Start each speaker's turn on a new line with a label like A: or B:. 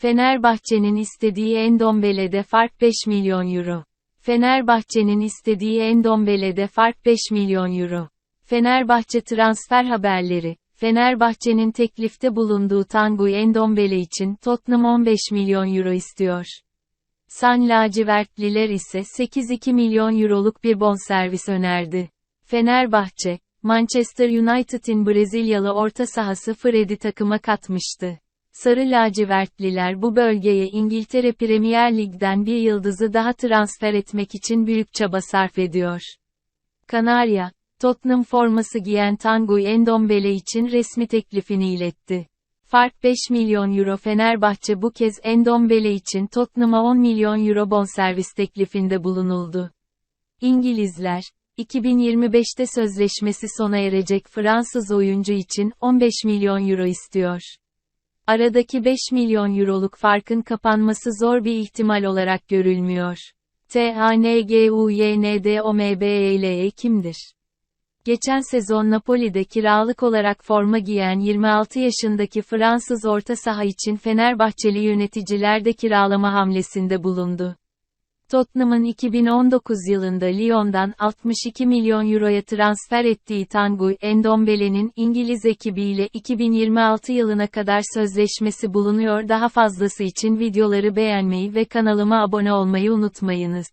A: Fenerbahçe'nin istediği Endombele'de fark 5 milyon euro. Fenerbahçe'nin istediği Endombele'de fark 5 milyon euro. Fenerbahçe transfer haberleri. Fenerbahçe'nin teklifte bulunduğu Tanguy Endombele için Tottenham 15 milyon euro istiyor. San lacivertliler ise 8-2 milyon euroluk bir bonservis önerdi. Fenerbahçe, Manchester United'in Brezilyalı orta sahası Fred'i takıma katmıştı. Sarı lacivertliler bu bölgeye İngiltere Premier Lig'den bir yıldızı daha transfer etmek için büyük çaba sarf ediyor. Kanarya, Tottenham forması giyen Tanguy Endombele için resmi teklifini iletti. Fark 5 milyon euro Fenerbahçe bu kez Endombele için Tottenham'a 10 milyon euro bonservis teklifinde bulunuldu. İngilizler, 2025'te sözleşmesi sona erecek Fransız oyuncu için 15 milyon euro istiyor. Aradaki 5 milyon euroluk farkın kapanması zor bir ihtimal olarak görülmüyor. THNGUYNDOMBELE kimdir? Geçen sezon Napoli'de kiralık olarak forma giyen 26 yaşındaki Fransız orta saha için Fenerbahçeli yöneticiler de kiralama hamlesinde bulundu. Tottenham'ın 2019 yılında Lyon'dan 62 milyon euroya transfer ettiği Tanguy Endombele'nin İngiliz ekibiyle 2026 yılına kadar sözleşmesi bulunuyor. Daha fazlası için videoları beğenmeyi ve kanalıma abone olmayı unutmayınız.